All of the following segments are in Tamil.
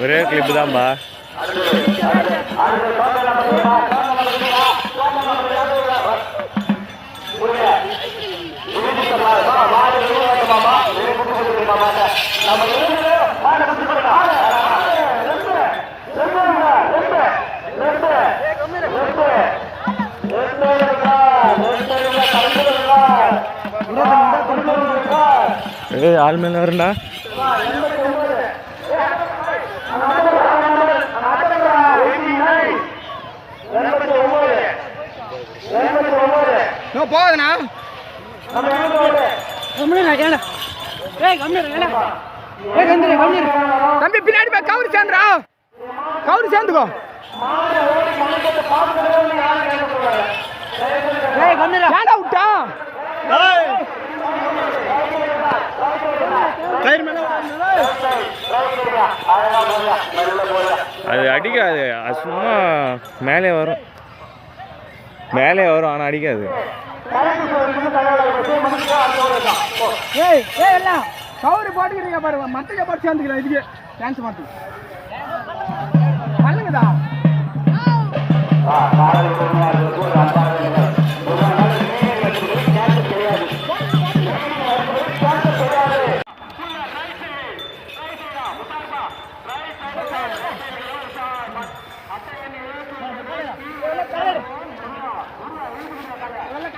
ஒரே கிளிப்பு தான்பா ஏய் ஆள் மேல வரண்டா போகுதுண்ணா. தம்பி பின்னாடி போய் கவுரி சேர்ந்துடா கவுரி சேர்ந்துக்கோ ஏன்டா விட்டா கயிறு மேல அது அடிக்காது. அது சும்மா மேலே வரும். மேலே வரும் ஆனால் அடிக்காது. ஏய் ஏய் எல்லாம். கவுரி போட்டுக்கிறீங்க பாருங்க. மட்டையை போட்டு சேர்ந்துக்கிறேன் இதுக்கு. டான்ஸ் மாட்டு பண்ணுங்கதா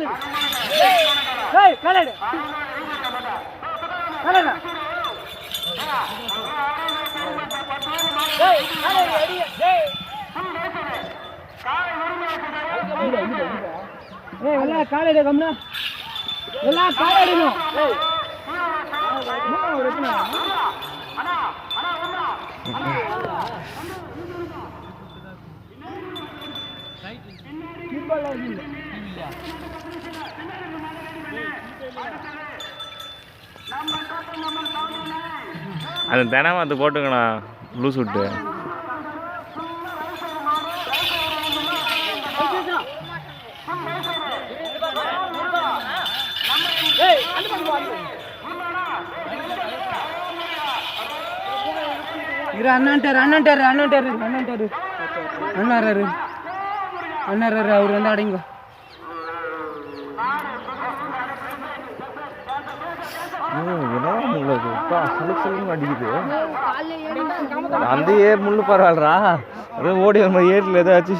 ஏய் கலடு. கலடு. ஏய் கலடு அடி ஏய். எல்லாம் கம்னா. எல்லாம்? ஃபுட்பால் இல்ல. அது தினமும் அது போட்டுக்கண்ணா லூஸ் விட்டு. இரு அண்ணாண்டாரு அண்ணாண்டாரு அண்ணாண்டாரு அண்ணாண்டாரு அண்ணாரு அண்ணாரு அவர் வந்து அடைங்க அடிக்குது அந்த ஏர் முள்ளு பரவாயில்லரா அதே ஓடி வர ஏரில் ஏதோ ஆச்சு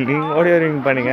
நீங்க ஓடி வருவீங்க பண்ணுங்க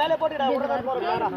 மேலே போட்டுடா உடனே போறோம்